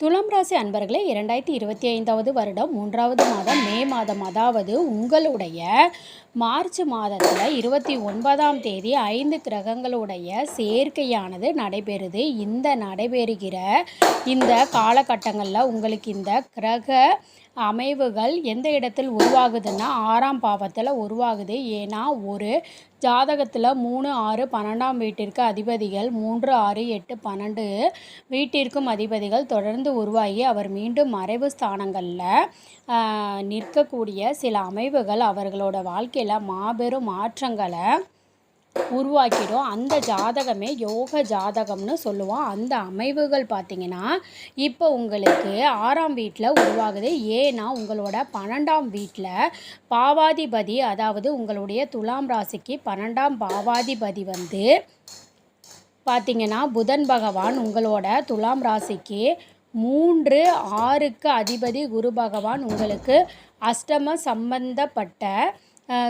துலாம் ராசி அன்பர்களே இரண்டாயிரத்தி இருபத்தி ஐந்தாவது வருடம் மூன்றாவது மாதம் மே மாதம் அதாவது உங்களுடைய மார்ச் மாதத்தில் இருபத்தி ஒன்பதாம் தேதி ஐந்து கிரகங்களுடைய சேர்க்கையானது நடைபெறுது. இந்த நடைபெறுகிற இந்த காலகட்டங்களில் உங்களுக்கு இந்த கிரக அமைவுகள் எந்த இடத்தில் உருவாகுதுன்னா ஆறாம் பாவத்தில் உருவாகுது. ஏன்னா ஒரு ஜாதகத்தில் மூணு ஆறு பன்னெண்டாம் வீட்டிற்கு அதிபதிகள் மூன்று ஆறு எட்டு பன்னெண்டு வீட்டிற்கும் அதிபதிகள் தொடர்ந்து உருவாகி அவர் மீண்டும் மறைவு ஸ்தானங்களில் நிற்கக்கூடிய சில அமைவுகள் அவர்களோட வாழ்க்கையில் மாபெரும் மாற்றங்களை உருவாக்கிடும். அந்த ஜாதகமே யோக ஜாதகம்னு சொல்லுவோம். அந்த அமைவுகள் பார்த்திங்கன்னா இப்போ உங்களுக்கு ஆறாம் வீட்டில் உருவாகுது. ஏன்னா உங்களோட பன்னெண்டாம் வீட்டில் பாவாதிபதி அதாவது உங்களுடைய துலாம் ராசிக்கு பன்னெண்டாம் பாவாதிபதி வந்து பார்த்திங்கன்னா புதன் பகவான் உங்களோட துலாம் ராசிக்கு மூன்று ஆறுக்கு அதிபதி குரு பகவான் உங்களுக்கு அஷ்டம சம்பந்தப்பட்ட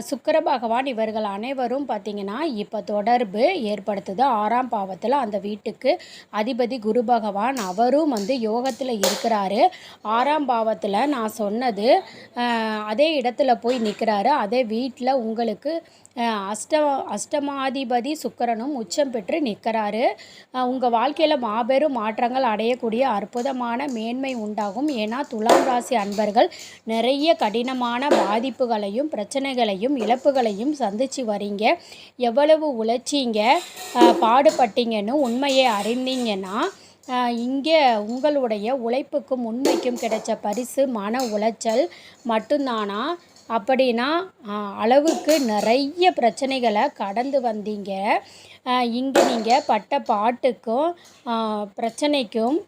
சுக்கர பகவான் இவர்கள் அனைவரும் பார்த்திங்கன்னா இப்போ தொடர்பு ஏற்படுத்துது. ஆறாம் பாவத்தில் அந்த வீட்டுக்கு அதிபதி குரு பகவான் அவரும் வந்து யோகத்தில் இருக்கிறாரு. ஆறாம் பாவத்தில் நான் சொன்னது அதே இடத்துல போய் நிற்கிறாரு அதே வீட்டில் உங்களுக்கு அஷ்ட அஷ்டமாதிபதி சுக்கரனும் உச்சம் பெற்று நிற்கிறாரு உங்கள் வாழ்க்கையில் மாபெரும் மாற்றங்கள் அடையக்கூடிய அற்புதமான மேன்மை உண்டாகும். ஏன்னா துலாம் ராசி அன்பர்கள் நிறைய கடினமான பாதிப்புகளையும் பிரச்சனைகளையும் இழப்புகளையும் சந்தித்து வரீங்க எவ்வளவு உழைச்சிங்க பாடுபட்டீங்கன்னு உண்மையை அறிந்தீங்கன்னா இங்கே உங்களுடைய உழைப்புக்கும் உண்மைக்கும் கிடைச்ச பரிசு மன உளைச்சல் மட்டும்தானா? அப்படின்னா அளவுக்கு நிறைய பிரச்சனைகளை கடந்து வந்தீங்க. இங்கே நீங்கள் பட்ட பாட்டுக்கும் பிரச்சனைக்கும்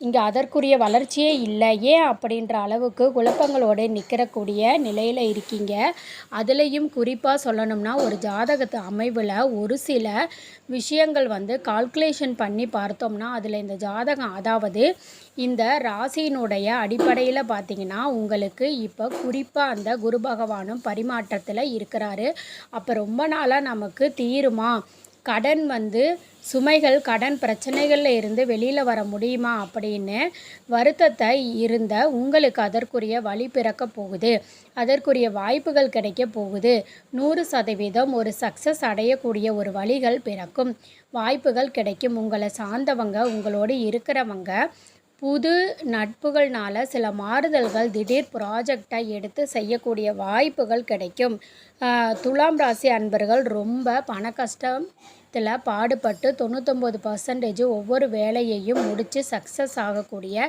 இங்கே அதற்குரிய வளர்ச்சியே இல்லை ஏன் அப்படின்ற அளவுக்கு குழப்பங்களோடு நிற்கிறக்கூடிய நிலையில் இருக்கீங்க. அதுலேயும் குறிப்பாக சொல்லணும்னா ஒரு ஜாதகத்து அமைவில் ஒரு சில விஷயங்கள் வந்து கால்குலேஷன் பண்ணி பார்த்தோம்னா அதில் இந்த ஜாதகம் அதாவது இந்த ராசியினுடைய அடிப்படையில் பார்த்தீங்கன்னா உங்களுக்கு இப்போ குறிப்பாக அந்த குரு பகவானும் பரிமாற்றத்தில் இருக்கிறாரு. அப்போ ரொம்ப நாளாக நமக்கு தீருமா? கடன் வந்து சுமைகள் கடன் பிரச்சனைகளில் இருந்து வெளியில் வர முடியுமா அப்படின்னு வருத்தத்தை இருந்த உங்களுக்கு அதற்குரிய வழி பிறக்க போகுது. அதற்குரிய வாய்ப்புகள் கிடைக்க போகுது. நூறு சதவீதம் ஒரு சக்ஸஸ் அடையக்கூடிய ஒரு வழிகள் பிறக்கும். வாய்ப்புகள் கிடைக்கும். உங்களை சார்ந்தவங்க உங்களோடு இருக்கிறவங்க புது நட்புகள்னால சில மாறுதல்கள் திடீர் ப்ராஜெக்டை எடுத்து செய்யக்கூடிய வாய்ப்புகள் கிடைக்கும். துலாம் ராசி அன்பர்கள் ரொம்ப பண கஷ்டம் இதில் பாடுபட்டு தொண்ணூத்தொம்பது பர்சன்டேஜ் ஒவ்வொரு வேலையையும் முடித்து சக்ஸஸ் ஆகக்கூடிய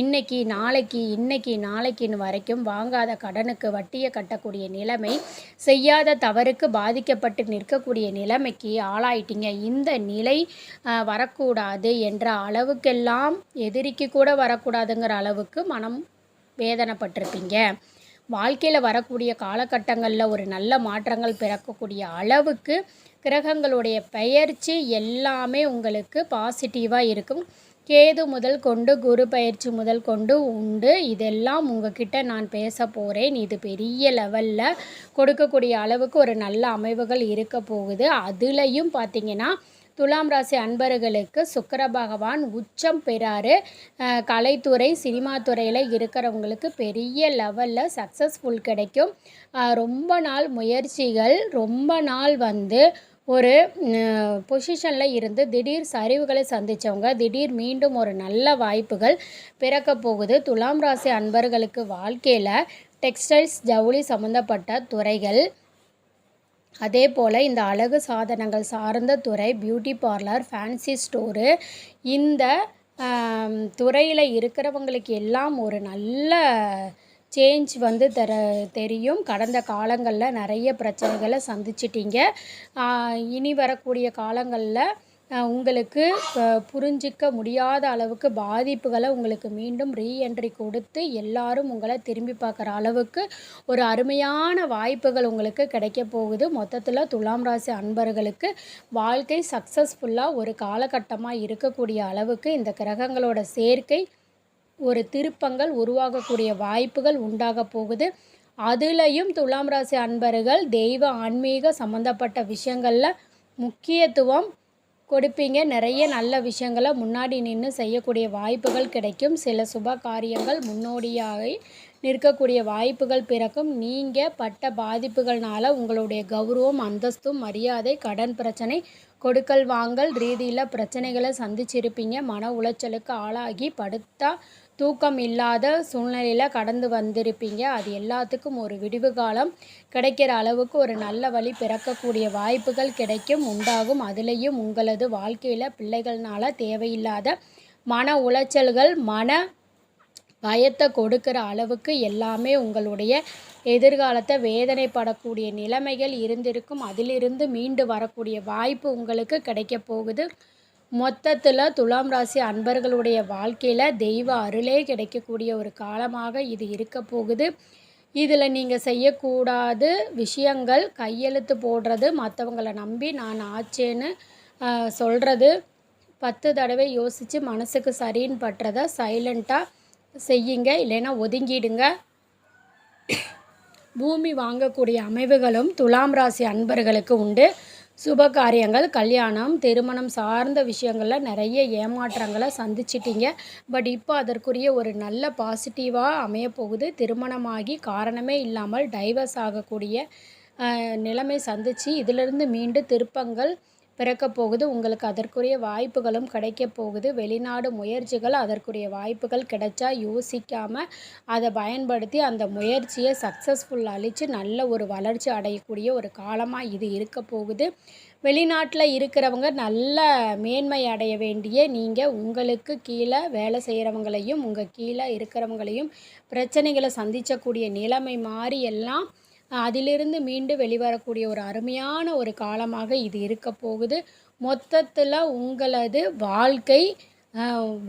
இன்றைக்கி நாளைக்கு இன்றைக்கி நாளைக்குன்னு வரைக்கும் வாங்காத கடனுக்கு வட்டியை கட்டக்கூடிய நிலைமை செய்யாத தவறுக்கு பாதிக்கப்பட்டு நிற்கக்கூடிய நிலைமைக்கு ஆளாயிட்டீங்க. இந்த நிலை வரக்கூடாது என்ற அளவுக்கெல்லாம் எதிரிக்கு கூட வரக்கூடாதுங்கிற அளவுக்கு மனம் வேதனைப்பட்டிருப்பீங்க. வாழ்க்கையில் வரக்கூடிய காலகட்டங்களில் ஒரு நல்ல மாற்றங்கள் பிறக்கக்கூடிய அளவுக்கு கிரகங்களுடைய பெயர்ச்சி எல்லாமே உங்களுக்கு பாசிட்டிவாக இருக்கும். கேது முதல் கொண்டு குரு பயிற்சி முதல் கொண்டு உண்டு. இதெல்லாம் உங்ககிட்ட நான் பேச போகிறேன் இது பெரிய லெவலில் கொடுக்கக்கூடிய அளவுக்கு ஒரு நல்ல அமைவுகள் இருக்க போகுது. அதுலேயும் பார்த்திங்கன்னா துலாம் ராசி அன்பர்களுக்கு சுக்கர பகவான் உச்சம் பெறாரு. கலைத்துறை சினிமா துறையில் இருக்கிறவங்களுக்கு பெரிய லெவலில் சக்ஸஸ்ஃபுல் கிடைக்கும். ரொம்ப நாள் முயற்சிகள் ரொம்ப நாள் வந்து ஒரு பொசிஷனில் இருந்து திடீர் சரிவுகளை சந்தித்தவங்க திடீர் மீண்டும் ஒரு நல்ல வாய்ப்புகள் பிறக்க போகுது. துலாம் ராசி அன்பர்களுக்கு வாழ்க்கையில் டெக்ஸ்டைல்ஸ் ஜவுளி சம்மந்தப்பட்ட துறைகள் அதே போல் இந்த அழகு சாதனங்கள் சார்ந்த துறை பியூட்டி பார்லர் ஃபேன்சி ஸ்டோரு இந்த துறையில் இருக்கிறவங்களுக்கு எல்லாம் ஒரு நல்ல சேஞ்ச் வந்து தெர தெரியும். கடந்த காலங்களில் நிறைய பிரச்சனைகளை சந்திச்சிட்டிங்க. இனி வரக்கூடிய காலங்களில் உங்களுக்கு புரிஞ்சிக்க முடியாத அளவுக்கு பாதிப்புகளை உங்களுக்கு மீண்டும் ரீஎன்ட்ரி கொடுத்து எல்லாரும் உங்களை திரும்பி பார்க்குற அளவுக்கு ஒரு அருமையான வாய்ப்புகள் உங்களுக்கு கிடைக்க போகுது. மொத்தத்தில் துலாம் ராசி அன்பர்களுக்கு வாழ்க்கை சக்ஸஸ்ஃபுல்லாக ஒரு காலகட்டமாக இருக்கக்கூடிய அளவுக்கு இந்த கிரகங்களோட சேர்க்கை ஒரு திருப்பங்கள் உருவாகக்கூடிய வாய்ப்புகள் உண்டாக போகுது. அதுலேயும் துலாம் ராசி அன்பர்கள் தெய்வ ஆன்மீக சம்மந்தப்பட்ட விஷயங்களில் முக்கியத்துவம் கொடுப்பீங்க. நிறைய நல்ல விஷயங்களை முன்னாடி நின்று செய்யக்கூடிய வாய்ப்புகள் கிடைக்கும். சில சுப காரியங்கள் முன்னோடியாக நிற்கக்கூடிய வாய்ப்புகள் பிறக்கும். நீங்கள் பட்ட பாதிப்புகள்னால உங்களுடைய கௌரவம் அந்தஸ்தும் மரியாதை கடன் பிரச்சனை கொடுக்கல் வாங்கல் ரீதியில் பிரச்சனைகளை சந்திச்சிருப்பீங்க. மன உளைச்சலுக்கு ஆளாகி படுத்தா தூக்கம் இல்லாத சூழ்நிலையில் கடந்து வந்திருப்பீங்க. அது எல்லாத்துக்கும் ஒரு விடிவு காலம். கிடைக்கிற அளவுக்கு ஒரு நல்ல வழி பிறக்கக்கூடிய வாய்ப்புகள் கிடைக்கும் உண்டாகும். அதுலேயும் உங்களது வாழ்க்கையில் பிள்ளைகள்னால தேவையில்லாத மன உளைச்சல்கள் மன பயத்தை கொடுக்குற அளவுக்கு எல்லாமே உங்களுடைய எதிர்காலத்தை வேதனைப்படக்கூடிய நிலைமைகள் இருந்திருக்கும். அதிலிருந்து மீண்டு வரக்கூடிய வாய்ப்பு உங்களுக்கு கிடைக்க போகுது. மொத்தத்தில் துலாம் ராசி அன்பர்களுடைய வாழ்க்கையில் தெய்வ அருளே கிடைக்கக்கூடிய ஒரு காலமாக இது இருக்க போகுது. இதில் நீங்கள் செய்யக்கூடாது விஷயங்கள் கையெழுத்து போடுறது மற்றவங்கள நம்பி நான் ஆச்சேன்னு சொல்கிறது பத்து தடவை யோசித்து மனசுக்கு சரின்னு பட்டுறதை சைலண்ட்டாக செய்யுங்க. இல்லைன்னா ஒதுங்கிடுங்க. பூமி வாங்கக்கூடிய அமைவுகளும் துலாம் ராசி அன்பர்களுக்கு உண்டு. சுப காரியங்கள் கல்யாணம் திருமணம் சார்ந்த விஷயங்களில் நிறைய ஏமாற்றங்களை சந்திச்சிட்டிங்க. பட் இப்போ அதற்குரிய ஒரு நல்ல பாசிட்டிவாக அமையப்போகுது. திருமணமாகி காரணமே இல்லாமல் டைவர்ஸ் ஆகக்கூடிய நிலைமை சந்தித்து இதிலிருந்து மீண்டு திருப்பங்கள் பிறக்கப் போகுது. உங்களுக்கு அதற்குரிய வாய்ப்புகளும் கிடைக்கப் போகுது. வெளிநாடு முயற்சிகள் அதற்குரிய வாய்ப்புகள் கிடைச்சா யோசிக்காமல் அதை பயன்படுத்தி அந்த முயற்சியை சக்ஸஸ்ஃபுல் அழித்து நல்ல ஒரு வளர்ச்சி அடையக்கூடிய ஒரு காலமாக இது இருக்க போகுது. வெளிநாட்டில் இருக்கிறவங்க நல்ல மேன்மை அடைய வேண்டிய நீங்கள் உங்களுக்கு கீழே வேலை செய்கிறவங்களையும் உங்கள் கீழே இருக்கிறவங்களையும் பிரச்சனைகளை சந்திக்கக்கூடிய நிலைமை மாறி எல்லாம் அதிலிருந்து மீண்டு வெளிவரக்கூடிய ஒரு அருமையான ஒரு காலமாக இது இருக்க போகுது. மொத்தத்தில் உங்களது வாழ்க்கை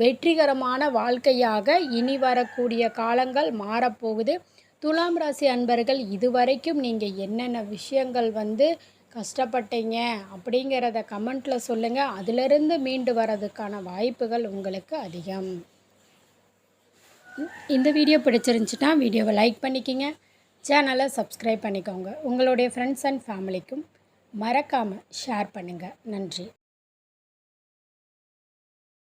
வெற்றிகரமான வாழ்க்கையாக இனி வரக்கூடிய காலங்கள் மாறப்போகுது. துலாம் ராசி அன்பர்கள் இதுவரைக்கும் நீங்கள் என்னென்ன விஷயங்கள் வந்து கஷ்டப்பட்டீங்க அப்படிங்கிறத கமெண்ட்டில் சொல்லுங்கள் அதிலிருந்து மீண்டு வர்றதுக்கான வாய்ப்புகள் உங்களுக்கு அதிகம். இந்த வீடியோ பிடிச்சிருந்துச்சின்னா வீடியோவை லைக் பண்ணிக்கிங்க. சேனலை சப்ஸ்கிரைப் பண்ணிக்கோங்க. உங்களுடைய ஃப்ரெண்ட்ஸ் அண்ட் ஃபேமிலிக்கும் மறக்காமல் ஷேர் பண்ணுங்கள் நன்றி.